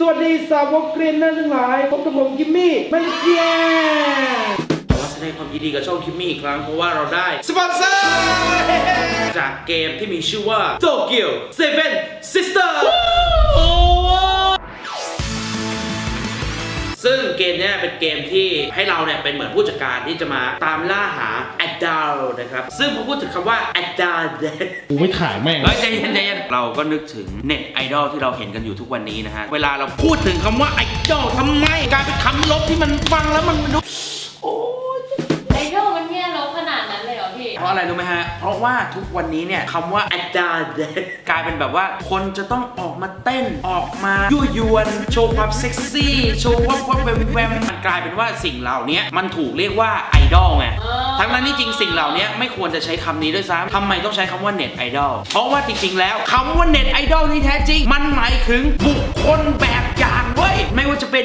สวัสดีสาวกเกรียนเนอร์ทั้งหลายพบกับผมกิมมี่มันเกียขอแสดงความยินดีกับช่องคิมมี่อีกครั้งเพราะว่าเราได้สปอนเซอร์จากเกมที่มีชื่อว่า Tokyo Seven Sister ซึ่งเกมเนี้ยเป็นเกมที่ให้เราเนี่ยเป็นเหมือนผู้จัดการที่จะมาตามล่าหา a d a l นะครับ ซึ่งพอพูดถึงคำว่า a d a l กูไม่ถ่ายแม่งเฮ้ยใจเย็นใจเย็นเราก็นึกถึงเน็ตไอดอลที่เราเห็นกันอยู่ทุกวันนี้นะฮะ เวลาเราพูดถึงคำว่าไอดอลทำไมกลายเป็นคำลบที่มันฟังแล้วมันดูไอดอลมันเนี่ยลบขนาดนั้นเลยเหรอพี่ เพราะอะไรรู้ไหมฮะ เพราะว่าทุกวันนี้เนี่ยคำว่าอาจารย์กลายเป็นแบบว่าคนจะต้องออกมาเต้นออกมายั่วยวนโชว์ความเซ็กซี่ โชว์ว่าว่าแวมแวมมันกลายเป็นว่าสิ่งเหล่านี้มันถูกเรียกว่าไอ ดอลไงเออทั้งนั้นที่จริงสิ่งเหล่านี้ไม่ควรจะใช้คำนี้ด้วยซ้ำทำไมต้องใช้คำว่าเน็ตไอดอล เพราะว่าจริงๆแล้วคำว่าเน็ตไอดอลที่แท้จริง มันหมายถึงบุคคลแบบอย่างเว้ย ไม่ว่าจะเป็น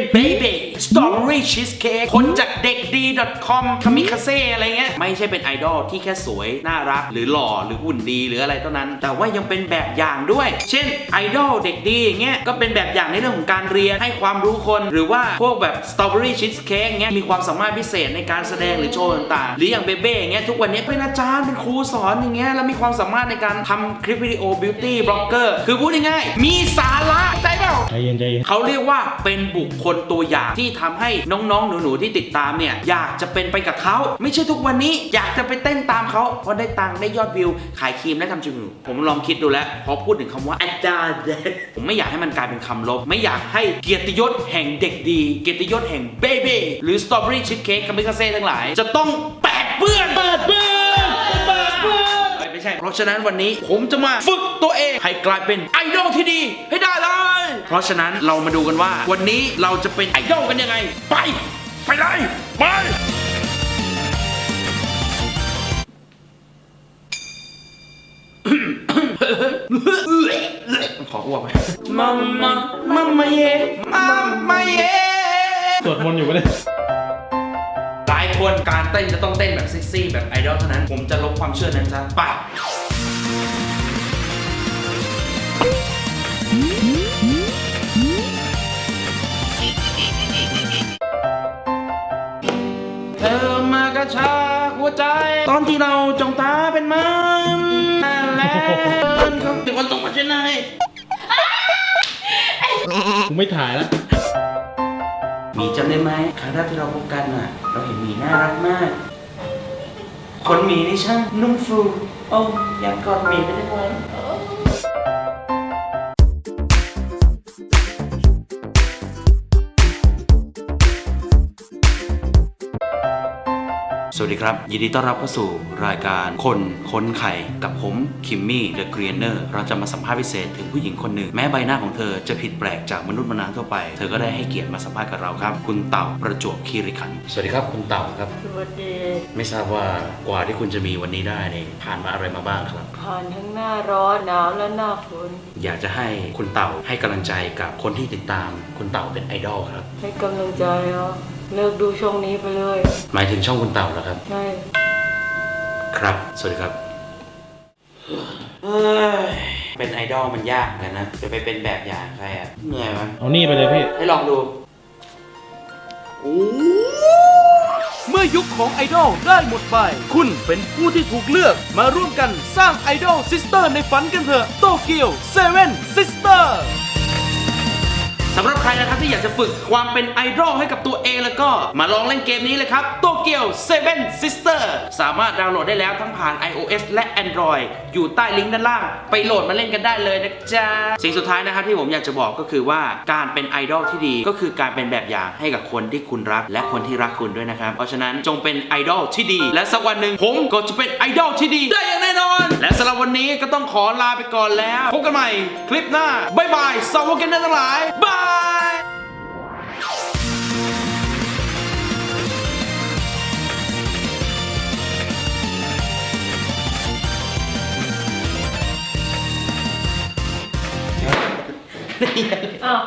Baby Strawberry Cheesecake คนจากเด็กดี .com คามิคาเซ่อะไรเงี้ย ไม่ใช่เป็นไอดอลที่แค่สวย น่ารัก หรือหล่อหรือหุ่นดีหรืออะไรเท่านั้น แต่ว่ายังเป็นแบบอย่างด้วย เช่นไอดอลเด็กดีอย่างเงี้ยก็เป็นแบบอย่างในเรื่องของการเรียนให้ความรู้คนหรือว่าพวกแบบ Strawberry Cheesecake เงี้ยมีความสามารถพิเศษในการแสดงหรือโชว์ต่างๆ หรืออย่างเบเบ้อย่างเงี้ยทุกวันนี้เป็นอาจารย์เป็นครูสอนอย่างเงี้ยแล้วมีความสามารถในการทำคลิปวิดีโอ beauty blogger คือพูดง่ายๆมีสาระ ใจเย็นใจเย็นเขาเรียกว่าเป็นบุคคลตัวอย่างที่ทำให้น้องๆ หนูๆ ที่ติดตามเนี่ย อยากจะเป็นไปกับเขา ไม่ใช่ทุกวันนี้อยากจะไปเต้นตามเขาเพราะได้ตังค์ได้ยอดวิว ขายครีมและทำจมูกผมลองคิดดูแล้ว พอพูดถึงคำว่าอาจารย์ผมไม่อยากให้มันกลายเป็นคำลบ ไม่อยากให้เกียรติยศแห่งเด็กดี เกียรติยศแห่งเบเบ้หรือสตรอเบอรี่ชิคเค้กคามิคาเซ่ทั้งหลาย จะต้องแปดเปื้อนแปดเปื้อน ใช่ เพราะฉะนั้นวันนี้ผมจะมาฝึกตัวเอง ให้กลายเป็นไอดอลที่ดีให้ได้เลย เพราะฉะนั้นเรามาดูกันว่า วันนี้เราจะเป็นไอดอลกันยังไง ไป ไปเลยไปขออ้วกไหมมัมมัมมัมมาเย่มัมมาเย่สวดมนต์อยู่ปะเนี่ยหลาย คนการเต้นจะต้องเต้นแบบเซ็กซี่แบบไอดอลเท่านั้น ผมจะลบความเชื่อนั้นซะไปเธอมากระชากหัวใจ ตอนที่เราจ้องตาเป็นมันนั่นแหละเขาเป็นคนตรงมาใช่ไหมกูไม่ถ่ายแล้ว หมีจำได้ไหมครั้งแรกที่เราพบกันอะ เราเห็นหมีน่ารักมากคนหมีนี่ช่างนุ่มฟูโอ้อยากกอดหมีไปได้ไหม วัสดีครับ ยินดีต้อนรับเข้าสู่รายการคนค้นไข่กับผมคิมมี่เดอะเกรียนเนอร์เราจะมาสัมภาษณ์พิเศษถึงผู้หญิงคนหนึ่ง แม้ใบหน้าของเธอจะผิดแปลกจากมนุษย์มนาทั่วไป เธอก็ได้ให้เกียรติมาสัมภาษณ์กับเราครับ คุณเต่าประจวบคีรีขันธ์สวัสดีครับคุณเต่าครับ สวัสดีไม่ทราบว่ากว่าที่คุณจะมีวันนี้ได้เนี่ยผ่านมาอะไรมาบ้างครับ ผ่านทั้งหน้าร้อนหนาวและหน้าฝนอยากจะให้คุณเต่าให้กำลังใจกับคนที่ติดตามคุณเต่าเป็นไอดอลครับให้กำลังใจเหรอ เลิกดูช่องนี้ไปเลย หมายถึงช่องคุณเต่าแล้วครับ ใช่ ครับ สวัสดีครับเฮ้ยเป็นไอดอลมันยากเหมือนกันนะจะไปเป็นแบบอย่างใครอะเหนื่อยวะเอานี่ไปเลยพี่ ให้ลองดูเมื่อยุคของไอดอลได้หมดไป คุณเป็นผู้ที่ถูกเลือกมาร่วมกันสร้างไอดอลซิสเตอร์ในฝันกันเถอะโตเกียวเซเว่นซิสเตอร์ สำหรับใครนะครับที่อยากจะฝึกความเป็นไอดอลให้กับตัวเองแล้วก็มาลองเล่นเกมนี้เลยครับโตเกียว7 Sister สามารถดาวน์โหลดได้แล้วทั้งผ่าน iOS และ Android อยู่ใต้ลิงก์ด้านล่าง ไปโหลดมาเล่นกันได้เลยนะจ๊ะ สิ่งสุดท้ายนะครับที่ผมอยากจะบอกก็คือว่าการเป็นไอดอลที่ดีก็คือการเป็นแบบอย่างให้กับคนที่คุณรัก และคนที่รักคุณด้วยนะครับ เพราะฉะนั้นจงเป็นไอดอลที่ดี และสักวันหนึ่งผมก็จะเป็นไอดอลที่ดีได้อย่างแน่นอน และสำหรับวันนี้ก็ต้องขอลาไปก่อนแล้วพบกันใหม่คลิปหน้าบ๊ายบายสาวกเกนเนทั้งหลายบาย อ้าว